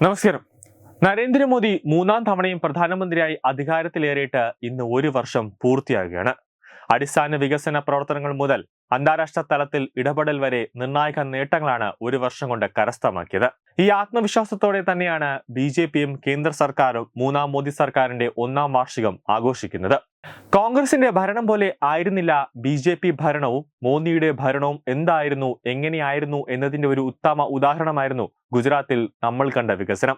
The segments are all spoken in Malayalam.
നമസ്കാരം. നരേന്ദ്രമോദി മൂന്നാം തവണയും പ്രധാനമന്ത്രിയായി അധികാരത്തിലേറിയിട്ട് ഇന്ന് ഒരു വർഷം പൂർത്തിയാകുകയാണ് അടിസ്ഥാന വികസന പ്രവർത്തനങ്ങൾ മുതൽ അന്താരാഷ്ട്ര തലത്തിൽ ഇടപെടൽ വരെ നിർണായക നേട്ടങ്ങളാണ് ഒരു വർഷം കൊണ്ട് കരസ്ഥമാക്കിയത്. ഈ ആത്മവിശ്വാസത്തോടെ തന്നെയാണ് ബി ജെ പിയും കേന്ദ്ര സർക്കാരും മൂന്നാം മോദി സർക്കാരിന്റെ ഒന്നാം വാർഷികം ആഘോഷിക്കുന്നത്. കോൺഗ്രസിന്റെ ഭരണം പോലെ ആയിരുന്നില്ല ബി ജെ പി ഭരണവും. മോദിയുടെ ഭരണവും എന്തായിരുന്നു എങ്ങനെയായിരുന്നു എന്നതിന്റെ ഒരു ഉത്തമ ഉദാഹരണമായിരുന്നു ഗുജറാത്തിൽ നമ്മൾ കണ്ട വികസനം.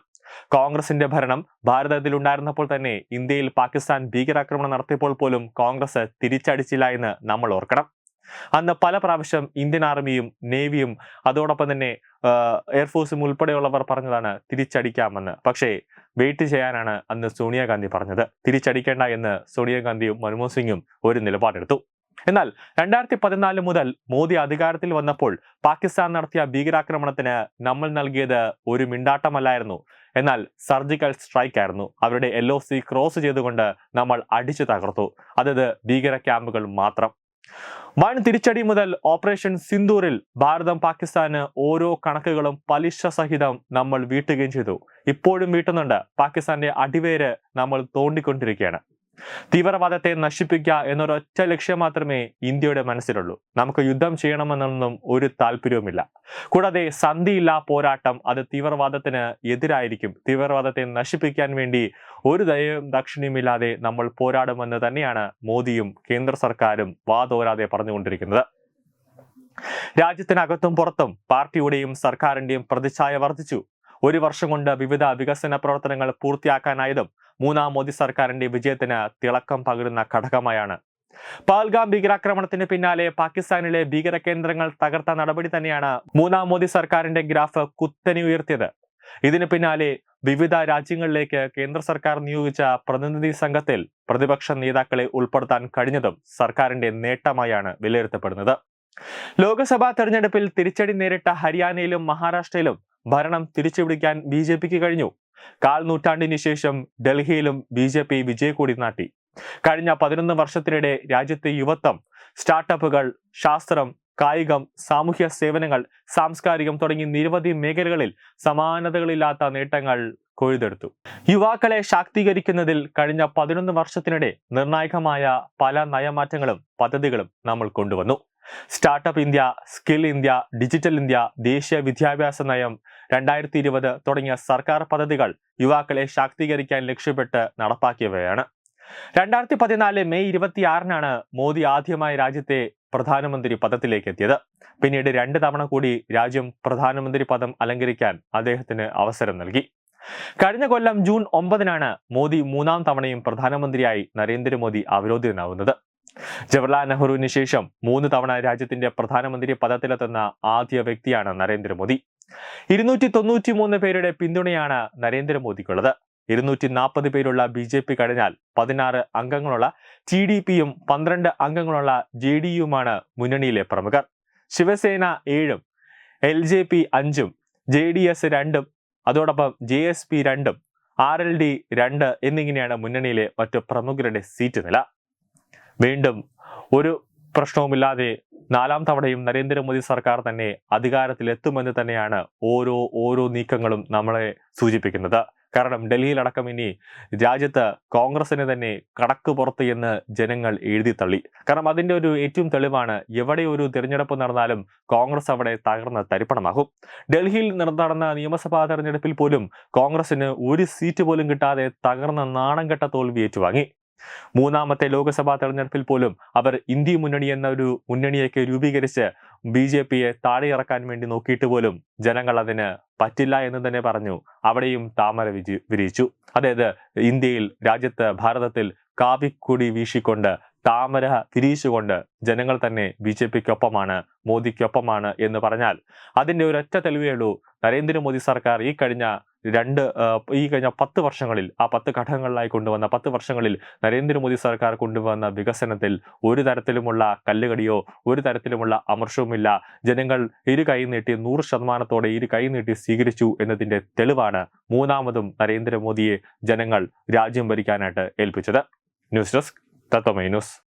കോൺഗ്രസിന്റെ ഭരണം ഭാരതത്തിൽ ഉണ്ടായിരുന്നപ്പോൾ തന്നെ ഇന്ത്യയിൽ പാകിസ്ഥാൻ ഭീകരാക്രമണം നടത്തിയപ്പോൾ പോലും കോൺഗ്രസ് തിരിച്ചടിച്ചില്ല എന്ന് നമ്മൾ ഓർക്കണം. അന്ന് പല പ്രാവശ്യം ഇന്ത്യൻ ആർമിയും നേവിയും അതോടൊപ്പം തന്നെ എയർഫോഴ്സും ഉൾപ്പെടെയുള്ളവർ പറഞ്ഞതാണ് തിരിച്ചടിക്കാമെന്ന്. പക്ഷേ വെയിറ്റ് ചെയ്യാനാണ് അന്ന് സോണിയാഗാന്ധി പറഞ്ഞത്. തിരിച്ചടിക്കേണ്ട എന്ന് സോണിയാഗാന്ധിയും മൻമോഹൻ സിംഗും ഒരു നിലപാടെടുത്തു. എന്നാൽ രണ്ടായിരത്തി പതിനാല് മുതൽ മോദി അധികാരത്തിൽ വന്നപ്പോൾ പാകിസ്ഥാൻ നടത്തിയ ഭീകരാക്രമണത്തിന് നമ്മൾ നൽകിയത് ഒരു മിണ്ടാട്ടമല്ലായിരുന്നു. എന്നാൽ സർജിക്കൽ സ്ട്രൈക്ക് ആയിരുന്നു അവരുടെ എൽ ക്രോസ് ചെയ്തുകൊണ്ട് നമ്മൾ അടിച്ചു തകർത്തു. അതത് ഭീകര ക്യാമ്പുകൾ മാത്രം. വൻ തിരിച്ചടി മുതൽ ഓപ്പറേഷൻ സിന്ദൂറിൽ ഭാരതം പാകിസ്ഥാന് ഓരോ കണക്കുകളും പലിശ സഹിതം നമ്മൾ വീട്ടുകയും ചെയ്തു. ഇപ്പോഴും വീട്ടുന്നുണ്ട്. പാകിസ്ഥാന്റെ അടിവേര് നമ്മൾ തോണ്ടിക്കൊണ്ടിരിക്കുകയാണ്. തീവ്രവാദത്തെ നശിപ്പിക്കുക എന്നൊരൊറ്റ ലക്ഷ്യം മാത്രമേ ഇന്ത്യയുടെ മനസ്സിലുള്ളൂ. നമുക്ക് യുദ്ധം ചെയ്യണമെന്നൊന്നും ഒരു താല്പര്യവുമില്ല. കൂടാതെ സന്ധിയില്ല പോരാട്ടം അത് തീവ്രവാദത്തിന് എതിരായിരിക്കും. തീവ്രവാദത്തെ നശിപ്പിക്കാൻ വേണ്ടി ഒരു ദയവും ദക്ഷിണയുമില്ലാതെ നമ്മൾ പോരാടുമെന്ന് തന്നെയാണ് മോദിയും കേന്ദ്ര സർക്കാരും വാതോരാതെ പറഞ്ഞുകൊണ്ടിരിക്കുന്നത്. രാജ്യത്തിനകത്തും പുറത്തും പാർട്ടിയുടെയും സർക്കാരിന്റെയും പ്രതിച്ഛായ വർദ്ധിച്ചു. ഒരു വർഷം കൊണ്ട് വിവിധ വികസന പ്രവർത്തനങ്ങൾ പൂർത്തിയാക്കാനായതും മൂന്നാം മോദി സർക്കാരിന്റെ വിജയത്തിന് തിളക്കം പകരുന്ന ഘടകമായാണ്. പാൽഗാം ഭീകരാക്രമണത്തിന് പിന്നാലെ പാകിസ്ഥാനിലെ ഭീകര കേന്ദ്രങ്ങൾ തകർത്ത നടപടി തന്നെയാണ് മൂന്നാം മോദി സർക്കാരിന്റെ ഗ്രാഫ് കുത്തനെ ഉയർത്തിയത്. ഇതിന് പിന്നാലെ വിവിധ രാജ്യങ്ങളിലേക്ക് കേന്ദ്ര സർക്കാർ നിയോഗിച്ച പ്രതിനിധി സംഘത്തിൽ പ്രതിപക്ഷ നേതാക്കളെ ഉൾപ്പെടുത്താൻ കഴിഞ്ഞതും സർക്കാരിന്റെ നേട്ടമായാണ് വിലയിരുത്തപ്പെടുന്നത്. ലോക്സഭാ തെരഞ്ഞെടുപ്പിൽ തിരിച്ചടി നേരിട്ട ഹരിയാനയിലും മഹാരാഷ്ട്രയിലും ഭരണം തിരിച്ചുപിടിക്കാൻ ബി ജെ പിക്ക് കഴിഞ്ഞു. കാൽ നൂറ്റാണ്ടിന് ശേഷം ഡൽഹിയിലും ബി ജെ പി വിജയക്കൂടി നാട്ടി. കഴിഞ്ഞ പതിനൊന്ന് വർഷത്തിനിടെ രാജ്യത്തെ യുവത്വം സ്റ്റാർട്ടപ്പുകൾ ശാസ്ത്രം കായികം സാമൂഹ്യ സേവനങ്ങൾ സാംസ്കാരികം തുടങ്ങി നിരവധി മേഖലകളിൽ സമാനതകളില്ലാത്ത നേട്ടങ്ങൾ കൊയ്തെടുത്തു. യുവാക്കളെ ശാക്തീകരിക്കുന്നതിൽ കഴിഞ്ഞ പതിനൊന്ന് വർഷത്തിനിടെ നിർണായകമായ പല നയമാറ്റങ്ങളും പദ്ധതികളും നമ്മൾ കൊണ്ടുവന്നു. Startup India skill India digital India ദേശീയ വിദ്യാഭ്യാസ നയം രണ്ടായിരത്തി ഇരുപത് തുടങ്ങിയ സർക്കാർ പദ്ധതികൾ യുവാക്കളെ ശാക്തീകരിക്കാൻ ലക്ഷ്യപ്പെട്ട് നടപ്പാക്കിയവയാണ്. രണ്ടായിരത്തി പതിനാല് മെയ് ഇരുപത്തിയാറിനാണ് മോദി ആദ്യമായി രാജ്യത്തെ പ്രധാനമന്ത്രി പദത്തിലേക്ക് എത്തിയത് പിന്നീട് രണ്ട് തവണ കൂടി രാജ്യം പ്രധാനമന്ത്രി പദം അലങ്കരിക്കാൻ അദ്ദേഹത്തിന് അവസരം നൽകി. കഴിഞ്ഞ കൊല്ലം ജൂൺ ഒമ്പതിനാണ് മോദി മൂന്നാം തവണയും പ്രധാനമന്ത്രിയായി നരേന്ദ്രമോദി അവരോധിതനാവുന്നത് ജവഹർലാൽ നെഹ്റുവിന് ശേഷം മൂന്ന് തവണ രാജ്യത്തിന്റെ പ്രധാനമന്ത്രി പദത്തിലെത്തുന്ന ആദ്യ വ്യക്തിയാണ് നരേന്ദ്രമോദി. ഇരുന്നൂറ്റി തൊണ്ണൂറ്റി മൂന്ന് പേരുടെ പിന്തുണയാണ് നരേന്ദ്രമോദിക്കുള്ളത്. ഇരുന്നൂറ്റി നാൽപ്പത് പേരുള്ള ബി ജെ പി കഴിഞ്ഞാൽ പതിനാറ് അംഗങ്ങളുള്ള ടി ഡി പിയും പന്ത്രണ്ട് അംഗങ്ങളുള്ള ജെ ഡി യുമാണ് മുന്നണിയിലെ പ്രമുഖർ. ശിവസേന ഏഴും എൽ ജെ പി അഞ്ചും ജെ ഡി എസ് രണ്ടും അതോടൊപ്പം ജെ എസ് പി രണ്ടും ആർ എൽ ഡി രണ്ട് എന്നിങ്ങനെയാണ് മുന്നണിയിലെ മറ്റു പ്രമുഖരുടെ സീറ്റ് നില. വീണ്ടും ഒരു പ്രശ്നവുമില്ലാതെ നാലാം തവണയും നരേന്ദ്രമോദി സർക്കാർ തന്നെ അധികാരത്തിലെത്തുമെന്ന് തന്നെയാണ് ഓരോ ഓരോ നീക്കങ്ങളും നമ്മളെ സൂചിപ്പിക്കുന്നത്. കാരണം ഡൽഹിയിലടക്കം ഇനി രാജ്യത്ത് കോൺഗ്രസിന് തന്നെ കടക്ക് പുറത്ത് എന്ന് ജനങ്ങൾ എഴുതി തള്ളി. കാരണം അതിന്റെ ഒരു ഏറ്റവും തെളിവാണ് എവിടെ ഒരു തിരഞ്ഞെടുപ്പ് നടന്നാലും കോൺഗ്രസ് അവിടെ തകർന്ന് തരിപ്പണമാകും. ഡൽഹിയിൽ നടന്ന നിയമസഭാ തെരഞ്ഞെടുപ്പിൽ പോലും കോൺഗ്രസിന് ഒരു സീറ്റ് പോലും കിട്ടാതെ തകർന്ന നാണം കെട്ട തോൽവി ഏറ്റുവാങ്ങി. മൂന്നാമത്തെ ലോക്സഭാ തെരഞ്ഞെടുപ്പിൽ പോലും അവർ ഇന്ത്യ മുന്നണി എന്ന ഒരു മുന്നണിയൊക്കെ രൂപീകരിച്ച് ബി ജെ പിയെ താഴെയിറക്കാൻ വേണ്ടി നോക്കിയിട്ട് പോലും ജനങ്ങൾ അതിന് പറ്റില്ല എന്ന് തന്നെ പറഞ്ഞു. അവിടെയും താമര വിജി വിരിയിച്ചു. അതായത് ഇന്ത്യയിൽ രാജ്യത്ത് ഭാരതത്തിൽ കാവിക്കൊടി വീശിക്കൊണ്ട് താമര വിരിയിച്ചുകൊണ്ട് ജനങ്ങൾ തന്നെ ബി ജെ പിക്കൊപ്പമാണ് മോദിക്കൊപ്പമാണ് എന്ന് പറഞ്ഞാൽ അതിന്റെ ഒരൊറ്റ തെളിവേ ഉള്ളൂ. നരേന്ദ്രമോദി സർക്കാർ ഈ കഴിഞ്ഞ രണ്ട് ഈ കഴിഞ്ഞ പത്ത് വർഷങ്ങളിൽ ആ പത്ത് ഘടകങ്ങളിലായി കൊണ്ടുവന്ന പത്ത് വർഷങ്ങളിൽ നരേന്ദ്രമോദി സർക്കാർ കൊണ്ടുവന്ന വികസനത്തിൽ ഒരു തരത്തിലുമുള്ള കല്ലുകടിയോ ഒരു തരത്തിലുമുള്ള അമർഷവുമില്ല. ജനങ്ങൾ ഇരു കൈ നീട്ടി നൂറ് ശതമാനത്തോടെ ഇരു കൈ നീട്ടി സ്വീകരിച്ചു എന്നതിന്റെ തെളിവാണ് മൂന്നാമതും നരേന്ദ്രമോദിയെ ജനങ്ങൾ രാജ്യം ഭരിക്കാനായിട്ട് ഏൽപ്പിച്ചത്. News desk Tatwamayi news.